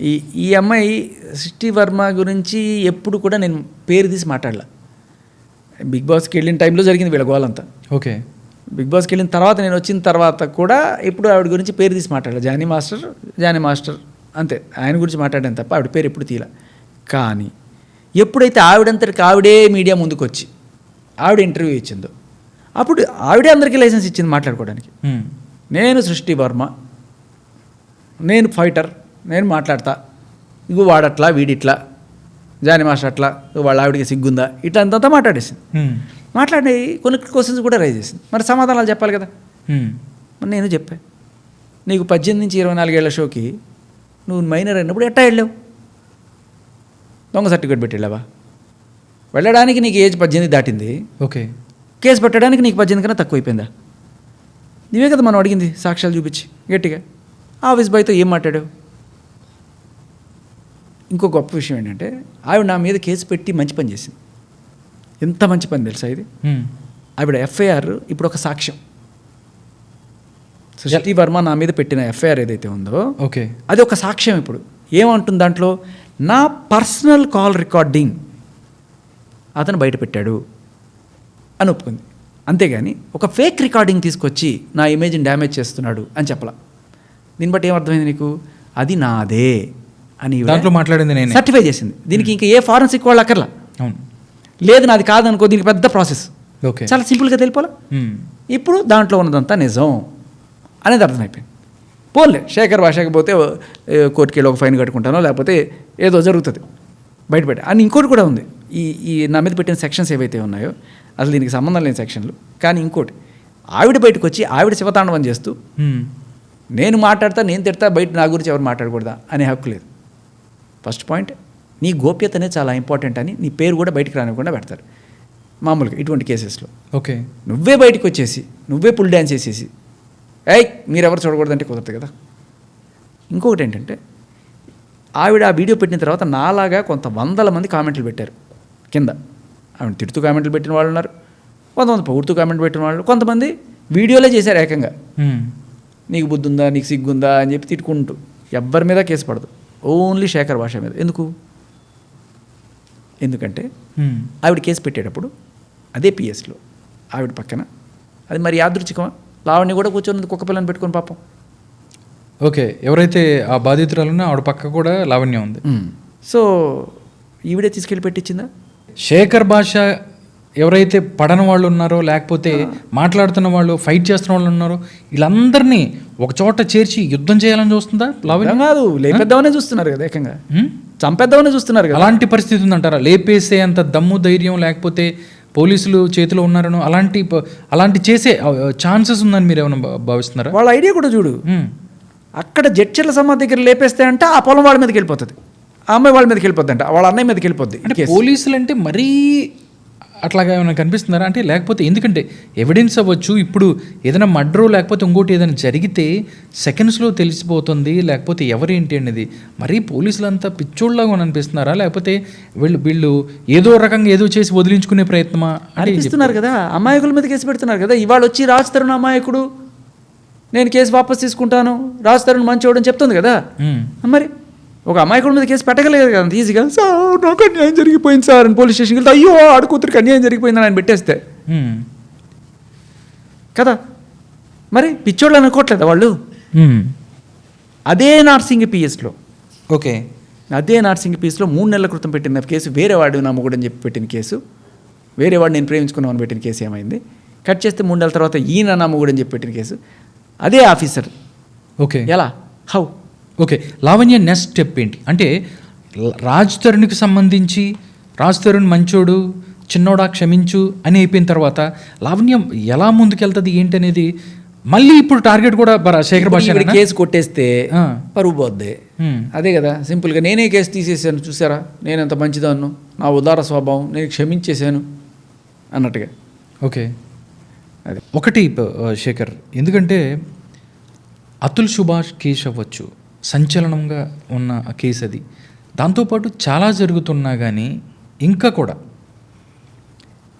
ఈ ఈ అమ్మాయి సృష్టి వర్మ గురించి ఎప్పుడు కూడా నేను పేరు తీసి మాట్లాడలే. బిగ్ బాస్కి వెళ్ళిన టైంలో జరిగింది వీళ్ళ గోలంతా. ఓకే. బిగ్ బాస్కి వెళ్ళిన తర్వాత నేను వచ్చిన తర్వాత కూడా ఎప్పుడు ఆవిడ గురించి పేరు తీసి మాట్లాడలే. జానీ మాస్టర్ జానీ మాస్టర్ అంతే. ఆయన గురించి మాట్లాడాను తప్ప ఆవిడ పేరు ఎప్పుడు తీయలే. కానీ ఎప్పుడైతే ఆవిడంతటికి ఆవిడే మీడియా ముందుకు వచ్చి ఆవిడ ఇంటర్వ్యూ ఇచ్చిందో అప్పుడు ఆవిడే అందరికీ లైసెన్స్ ఇచ్చింది మాట్లాడుకోవడానికి. నేను సృష్టి వర్మ నేను ఫైటర్ నేను మాట్లాడతా. ఇగో వాడట్లా వీడిట్లా. జాని మాస్టర్ అట్లా వాళ్ళ ఆవిడికి సిగ్గుందా? ఇట్లా అంతంతా మాట్లాడేసింది. మాట్లాడి కొన్ని క్వశ్చన్స్ కూడా రైజ్ చేసింది. మరి సమాధానాలు చెప్పాలి కదా. మరి నేను చెప్పా. నీకు పద్దెనిమిది నుంచి ఇరవై నాలుగేళ్ళ షోకి నువ్వు మైనర్ అయినప్పుడు ఎట్టా వెళ్ళావు? దొంగ సర్టిఫికేట్ పెట్టి వెళ్ళావా వెళ్ళడానికి నీకు ఏజ్ పద్దెనిమిది దాటింది. ఓకే. కేసు పెట్టడానికి నీకు పద్దెనిమిది కన్నా తక్కువ అయిపోయిందా? నీవే కదా మనం అడిగింది సాక్ష్యాలు చూపించి గట్టిగా. ఆఫీస్ బాయ్తో ఏం మాట్లాడావు? ఇంకో గొప్ప విషయం ఏంటంటే ఆవిడ నా మీద కేసు పెట్టి మంచి పని చేసింది. ఎంత మంచి పని తెలుసా ఇది. ఆవిడ ఎఫ్ఐఆర్ ఇప్పుడు ఒక సాక్ష్యం. సృష్టి వర్మ నా మీద పెట్టిన ఎఫ్ఐఆర్ ఏదైతే ఉందో ఓకే. అది ఒక సాక్ష్యం ఇప్పుడు. ఏమంటుంది దాంట్లో? నా పర్సనల్ కాల్ రికార్డింగ్ అతను బయట పెట్టాడు అని ఒప్పుకుంది. అంతేగాని ఒక ఫేక్ రికార్డింగ్ తీసుకొచ్చి నా ఇమేజ్ని డ్యామేజ్ చేస్తున్నాడు అని చెప్పలా. దీన్ని బట్టి ఏమర్థమైంది నీకు? అది నాదే. అని దాంట్లో మాట్లాడింది నేనే. సర్టిఫై చేసింది. దీనికి ఇంకా ఏ ఫారెన్సిక్ వాళ్ళు అక్కర్లా? అవును. లేదు నాది కాదనుకో దీనికి పెద్ద ప్రాసెస్ ఓకే. చాలా సింపుల్గా తెలిపోలా. ఇప్పుడు దాంట్లో ఉన్నదంతా నిజం అనేది అర్థమైపోయింది. పోన్లే శేఖర్ భాషకి పోతే కోర్టుకి వెళ్ళి ఒక ఫైన్ కట్టుకుంటానో లేకపోతే ఏదో జరుగుతుంది. బయటపెట్టి అని ఇంకోటి కూడా ఉంది. ఈ ఈ నా మీద పెట్టిన సెక్షన్స్ ఏవైతే ఉన్నాయో అసలు దీనికి సంబంధం లేని సెక్షన్లు కానీ ఇంకోటి ఆవిడ బయటకు వచ్చి ఆవిడ శివతాండవం చేస్తూ. నేను మాట్లాడతా నేను తిడతా బయట నా గురించి ఎవరు మాట్లాడకూడదా అనే హక్కు లేదు. ఫస్ట్ పాయింట్ నీ గోప్యతనే చాలా ఇంపార్టెంట్ అని నీ పేరు కూడా బయటకు రానివ్వకుండా పెడతారు. మామూలుగా ఇటువంటి కేసెస్లో. ఓకే. నువ్వే బయటకు వచ్చేసి నువ్వే పుల్ డ్యాన్స్ చేసేసి ఏయ్ మీరెవరు చూడకూడదంటే కుదరదు కదా. ఇంకొకటి ఏంటంటే ఆవిడ ఆ వీడియో పెట్టిన తర్వాత నాలాగా కొంత వందల మంది కామెంట్లు పెట్టారు కింద. ఆవిడ తిడుతూ కామెంట్లు పెట్టిన వాళ్ళు ఉన్నారు కొంతమంది పొగుడుతూ కామెంట్ పెట్టిన వాళ్ళు కొంతమంది వీడియోలే చేశారు ఏకంగా. నీకు బుద్ధి ఉందా నీకు సిగ్గుందా అని చెప్పి తిట్టుకుంటూ ఎవ్వరి మీద కేసు పడదు. ఓన్లీ శేఖర్ భాష మీద. ఎందుకు? ఎందుకంటే. ఆవిడ కేసు పెట్టేటప్పుడు అదే పిఎస్లో ఆవిడ పక్కన. అది మరి యాదృచ్ఛికమా? లావణ్య కూడా కూర్చొని కుక్క పిల్లని పెట్టుకొని పాపం. ఓకే ఎవరైతే ఆ బాధితురాలున్నా ఆవిడ పక్క కూడా లావణ్యం ఉంది. సో ఈవిడే తీసుకెళ్ళి పెట్టించిందా? శేఖర్ భాష ఎవరైతే పడని వాళ్ళు ఉన్నారో లేకపోతే మాట్లాడుతున్న వాళ్ళు ఫైట్ చేస్తున్న వాళ్ళు ఉన్నారో వీళ్ళందరినీ ఒక చోట చేర్చి యుద్ధం చేయాలని చూస్తుందా లావణ్య? కాదు లేపేద్దామనే చూస్తున్నారు కదా ఏకంగా? చంపేద్దామనే చూస్తున్నారు కదా. అలాంటి పరిస్థితి ఉందంటారా? లేపేసే అంత దమ్ము ధైర్యం లేకపోతే పోలీసులు చేతిలో ఉన్నారనో అలాంటి అలాంటి చేసే ఛాన్సెస్ ఉందని మీరు ఏమైనా భావిస్తున్నారా? వాళ్ళ ఐడియా కూడా చూడు. అక్కడ జడ్చర్ల సమాధి దగ్గర లేపేస్తే అంటే ఆ పొలం వాళ్ళ మీదకి వెళ్ళిపోతుంది. ఆ అమ్మాయి వాళ్ళ మీదకి వెళ్ళిపోద్ది అంట వాళ్ళ అన్నయ్య మీదకి వెళ్ళిపోద్ది అంటే. పోలీసులు అంటే మరీ అట్లాగా ఏమైనా కనిపిస్తున్నారా? అంటే లేకపోతే ఎందుకంటే ఎవిడెన్స్ అవ్వచ్చు. ఇప్పుడు ఏదైనా మర్డర్ లేకపోతే ఇంకోటి ఏదైనా జరిగితే సెకండ్స్లో తెలిసిపోతుంది. లేకపోతే ఎవరేంటి అనేది. మరీ పోలీసులు అంతా పిచ్చోళ్ళగా అనిపిస్తున్నారా? లేకపోతే వీళ్ళు వీళ్ళు ఏదో రకంగా ఏదో చేసి వదిలించుకునే ప్రయత్నమా అనిపిస్తున్నారు కదా. అమాయకుల మీద కేసు పెడుతున్నారు కదా. ఇవాళ వచ్చి రాజ్ తరుణ్ అమాయకుడు నేను కేసు వాపస్ తీసుకుంటాను రాజ్ తరుణ్ అని చెప్తుంది కదా. మరి ఒక అమాయకుడి మీద కేసు పెట్టగలేదు కదా ఈజీగా సార్ నాకు అన్యాయం జరిగిపోయింది సార్. అని పోలీస్ స్టేషన్కి వెళ్తే అయ్యో ఆడు కూతురికి అన్యాయం జరిగిపోయిందని ఆయన పెట్టేస్తే. కదా? మరి పిచ్చోళ్ళు అనుకోవట్లేదా వాళ్ళు. అదే నార్సింగ్ పిఎస్లో. ఓకే. అదే నార్సింగ్ పిఎస్లో మూడు నెలల క్రితం పెట్టిన కేసు వేరే వాడు నా మొగుడు అని చెప్పి పెట్టిన కేసు వేరే వాడు నేను ప్రేమించుకున్నామని పెట్టిన కేసు ఏమైంది? కట్ చేస్తే మూడు నెలల తర్వాత ఈయన నా మొగుడు అని చెప్పి పెట్టిన కేసు. అదే ఆఫీసర్. ఓకే. ఎలా? How? Okay Lavanya next step ఏంటి? అంటే రాజ్ తరుణ్కి సంబంధించి రాజ్ తరుణ్ మంచోడు చిన్నోడా క్షమించు అని అయిపోయిన తర్వాత లావణ్యం ఎలా ముందుకెళ్తుంది ఏంటి అనేది మళ్ళీ ఇప్పుడు టార్గెట్ కూడా శేఖర్ భాష కేసు కొట్టేస్తే. పరువు పోద్ది. అదే కదా సింపుల్గా నేనే కేసు తీసేసాను చూసారా? నేను ఎంత మంచిదాన్ను నా ఉదార స్వభావం నేను క్షమించేశాను అన్నట్టుగా. ఓకే. అది ఒకటి శేఖర్ ఎందుకంటే అతుల్ సుభాష్ కేసు అవ్వచ్చు సంచలనంగా ఉన్న కేసు అది. దాంతోపాటు చాలా జరుగుతున్నా కానీ ఇంకా కూడా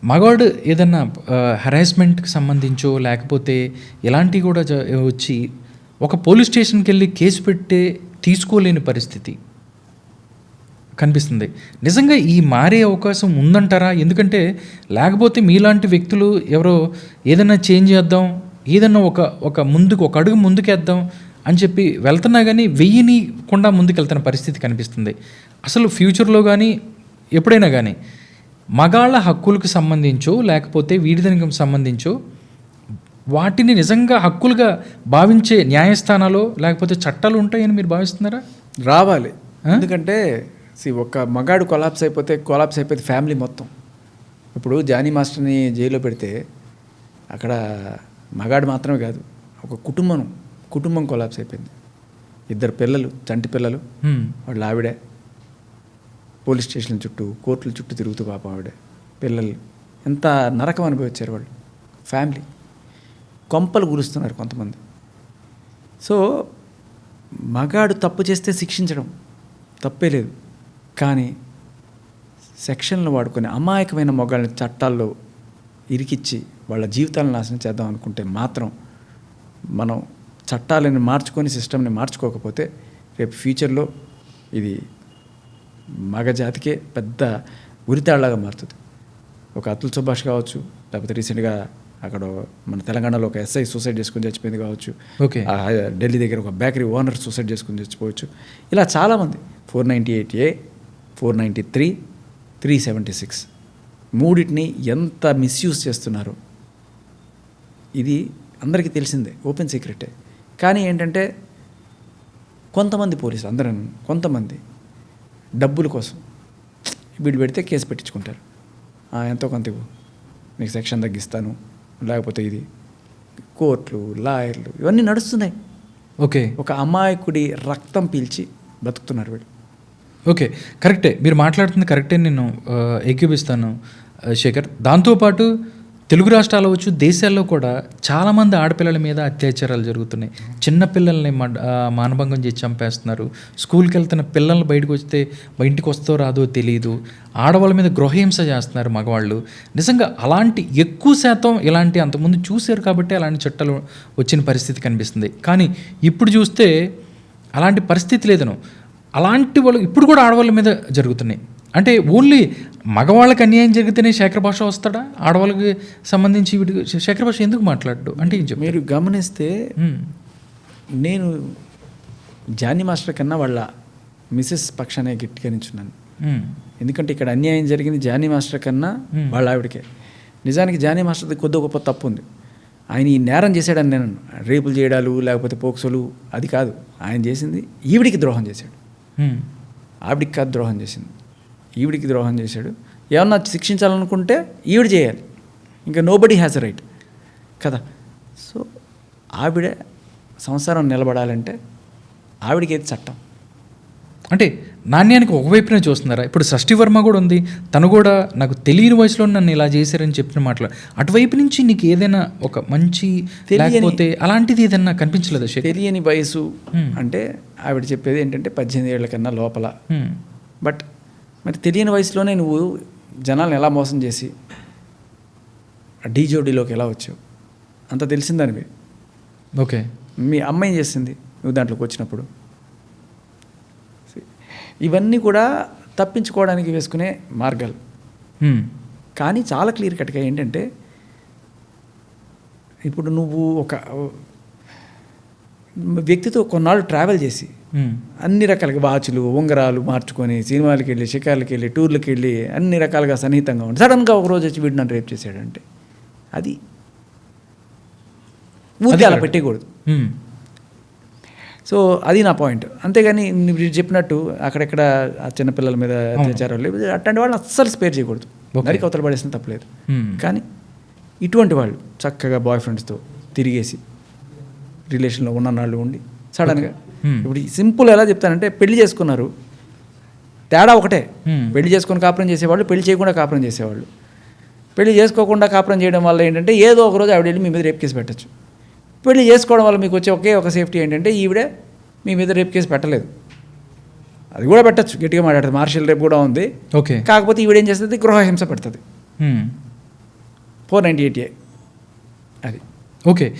మగవాడు ఏదన్నా హెరాస్మెంట్కి సంబంధించో లేకపోతే ఇలాంటివి కూడా వచ్చి ఒక పోలీస్ స్టేషన్కి వెళ్ళి కేసు పెట్టే తీసుకోలేని పరిస్థితి కనిపిస్తుంది. నిజంగా ఈ మారే అవకాశం ఉందంటారా? ఎందుకంటే లేకపోతే మీలాంటి వ్యక్తులు ఎవరో ఏదైనా చేంజ్ చేద్దాం ఏదన్నా ఒక ఒక ముందుకు ఒక అడుగు ముందుకేద్దాం అని చెప్పి వెళ్తున్నా కానీ వెయ్యిని కుండా ముందుకెళ్తున్న పరిస్థితి కనిపిస్తుంది. అసలు ఫ్యూచర్లో కానీ ఎప్పుడైనా కానీ మగాళ్ళ హక్కులకు సంబంధించో లేకపోతే వీడిదనికి సంబంధించో వాటిని నిజంగా హక్కులుగా భావించే న్యాయస్థానాలు లేకపోతే చట్టాలు ఉంటాయని మీరు భావిస్తున్నారా? రావాలి. ఎందుకంటే see, ఒక మగాడు కొలాప్స్ అయిపోతే కొలాప్స్ అయిపోతే ఫ్యామిలీ మొత్తం. ఇప్పుడు జానీ మాస్టర్ని జైల్లో పెడితే అక్కడ మగాడు మాత్రమే కాదు ఒక కుటుంబం. కుటుంబం కొలాప్స్ అయిపోయింది. ఇద్దరు పిల్లలు చంటి పిల్లలు. వాళ్ళ ఆవిడే. పోలీస్ స్టేషన్ చుట్టూ కోర్టుల చుట్టూ తిరుగుతూ పాపం ఆవిడ. పిల్లలు. ఎంత నరకం అనుభవించారు వాళ్ళు. ఫ్యామిలీ. కొంపలు గురుస్తున్నారు కొంతమంది. సో మగాడు తప్పు చేస్తే శిక్షించడం తప్పే లేదు. కానీ సెక్షన్లు వాడుకొని అమాయకమైన మొగాళ్ళని చట్టాల్లో ఇరికిచ్చి వాళ్ళ జీవితాలను నాశనం చేద్దాం అనుకుంటే మాత్రం మనం చట్టాలను మార్చుకొని సిస్టమ్ని మార్చుకోకపోతే రేపు ఫ్యూచర్లో ఇది మగజాతికే పెద్ద ఉరితాళ్ళాగా మారుతుంది. ఒక అతుల్ సుభాష్ కావచ్చు లేకపోతే రీసెంట్గా అక్కడ మన తెలంగాణలో ఒక ఎస్ఐ సూసైడ్ చేసుకుని చచ్చిపోయింది కావచ్చు. ఓకే. ఢిల్లీ దగ్గర ఒక బేకరీ ఓనర్ సూసైడ్ చేసుకుని చచ్చిపోవచ్చు. ఇలా చాలామంది four ninety eight A four ninety three three seventy six మూడింటిని ఎంత మిస్యూజ్ చేస్తున్నారో. ఇది అందరికీ తెలిసిందే ఓపెన్ సీక్రెటే. కానీ ఏంటంటే కొంతమంది పోలీసులు అందరూ కొంతమంది డబ్బుల కోసం వీడు పెడితే కేసు పెట్టించుకుంటారు. "ఆ, ఎంతో కొంత నీకు సెక్షన్ తగ్గిస్తాను. లేకపోతే ఇది కోర్టులు లాయర్లు ఇవన్నీ నడుస్తున్నాయి. ఓకే. ఒక అమాయకుడి రక్తం పీల్చి బతుకుతున్నారు వీళ్ళు ఓకే. కరెక్టే. మీరు మాట్లాడుతుంది కరెక్టే. నేను ఆ, శేఖర్. దాంతోపాటు తెలుగు రాష్ట్రాలు అవ్వచ్చు దేశాల్లో కూడా చాలామంది ఆడపిల్లల మీద అత్యాచారాలు జరుగుతున్నాయి. చిన్న పిల్లల్ని మానభంగం చేసి చంపేస్తున్నారు. స్కూల్కి వెళ్తున్న పిల్లలు బయటకు వస్తే ఇంటికి వస్తో రాదో తెలియదు ఆడవాళ్ళ మీద గృహహింస చేస్తున్నారు మగవాళ్ళు. నిజంగా అలాంటి ఎక్కువ శాతం ఇలాంటి అంతకుముందు చూశారు కాబట్టి అలాంటి చట్టాలు వచ్చిన పరిస్థితి కనిపిస్తుంది. కానీ ఇప్పుడు చూస్తే అలాంటి పరిస్థితి లేదను. అలాంటి వాళ్ళు ఇప్పుడు కూడా ఆడవాళ్ళ మీద జరుగుతున్నాయి. అంటే ఓన్లీ మగవాళ్ళకి అన్యాయం జరిగితేనే శేఖర భాష వస్తాడా ఆడవాళ్ళకి సంబంధించి శేఖర భాష ఎందుకు మాట్లాడు అంటే ఏం చెప్పు మీరు గమనిస్తే. నేను జానీ మాస్టర్ కన్నా వాళ్ళ మిసెస్ పక్షానే మ్మ్. ఎందుకంటే ఇక్కడ అన్యాయం జరిగింది జానీ మాస్టర్ కన్నా. వాళ్ళ ఆవిడకే నిజానికి జానీ మాస్టర్ది కొద్ది గొప్ప తప్పు ఉంది ఆయన ఈ నేరం చేశాడని నేను. రేపులు చేయడాలు లేకపోతే పోక్సోలు అది కాదు ఆయన చేసింది ఈవిడికి ద్రోహం చేశాడు. ఆవిడికి కాదు ద్రోహం చేసింది ఈవిడికి ద్రోహం చేశాడు. ఏమన్నా శిక్షించాలనుకుంటే ఈవిడ చేయాలి. ఇంకా నోబడీ హ్యాస్ రైట్ కదా? సో ఆవిడ సంసారం నిలబడాలంటే ఆవిడకి ఏది చట్టం? అంటే నాణ్యానికి ఒకవైపునే చూస్తున్నారా? ఇప్పుడు షష్ఠి వర్మ కూడా ఉంది. తను కూడా నాకు తెలియని వయసులో నన్ను ఇలా చేశారని చెప్పిన మాటలు. అటువైపు నుంచి నీకు ఏదైనా ఒక మంచి లేకపోతే అలాంటిది ఏదైనా కనిపించలేదా తెలియని వయసు. అంటే ఆవిడ చెప్పేది ఏంటంటే పద్దెనిమిది ఏళ్ళ కన్నా లోపల. బట్ మరి తెలియని వయసులోనే నువ్వు జనాలను ఎలా మోసం చేసి ఆ డీ జోడీలోకి ఎలా వచ్చావు అంత తెలిసిందానివి ఓకే మీ అమ్మ ఏం చేసింది నువ్వు దాంట్లోకి వచ్చినప్పుడు ఇవన్నీ కూడా తప్పించుకోవడానికి వేసుకునే మార్గాలు. కానీ చాలా క్లియర్ కట్గా ఏంటంటే ఇప్పుడు నువ్వు ఒక వ్యక్తితో కొన్నాళ్ళు ట్రావెల్ చేసి. అన్ని రకాలుగా వాచ్లు ఉంగరాలు మార్చుకొని సినిమాలకి వెళ్ళి షికార్లకి వెళ్ళి టూర్లకి వెళ్ళి అన్ని రకాలుగా సన్నిహితంగా ఉండి సడన్గా ఒక రోజు వచ్చి వీడు నన్ను రేపు చేశాడంటే అది ఊరికే అలా. పెట్టేయకూడదు. సో అది నా పాయింట్ అంతేగాని మీరు చెప్పినట్టు అక్కడెక్కడ ఆ చిన్నపిల్లల మీద అత్యాచారాలు అట్లాంటి వాళ్ళని అస్సలు స్పేర్ చేయకూడదు. నరికి అవతల పడేసిన తప్పలేదు. కానీ ఇటువంటి వాళ్ళు చక్కగా బాయ్ ఫ్రెండ్స్తో తిరిగేసి రిలేషన్లో ఉన్న నాళ్ళు ఉండి సడన్గా. ఇప్పుడు సింపుల్ ఎలా చెప్తానంటే పెళ్ళి చేసుకున్నారు. తేడా ఒకటే. Hmm. పెళ్ళి చేసుకొని కాపురం చేసేవాళ్ళు పెళ్ళి చేయకుండా కాపురం చేసేవాళ్ళు. పెళ్ళి చేసుకోకుండా కాపురం చేయడం వల్ల ఏంటంటే ఏదో ఒక రోజు ఆవిడ వెళ్ళి మీ మీద రేప్ కేసు పెట్టచ్చు. పెళ్ళి చేసుకోవడం వల్ల మీకు వచ్చే ఒకే ఒక సేఫ్టీ ఏంటంటే ఈవిడే మీ మీద రేప్ కేసు పెట్టలేదు. అది కూడా పెట్టచ్చు గట్టిగా మాట్లాడుతుంది మార్షల్ రేప్ కూడా ఉంది. ఓకే. కాకపోతే ఈవిడ ఏం చేస్తుంది? గృహహింస పెడుతుంది. ఫోర్ నైంటీ ఎయిట్ ఏ అది. ఓకే.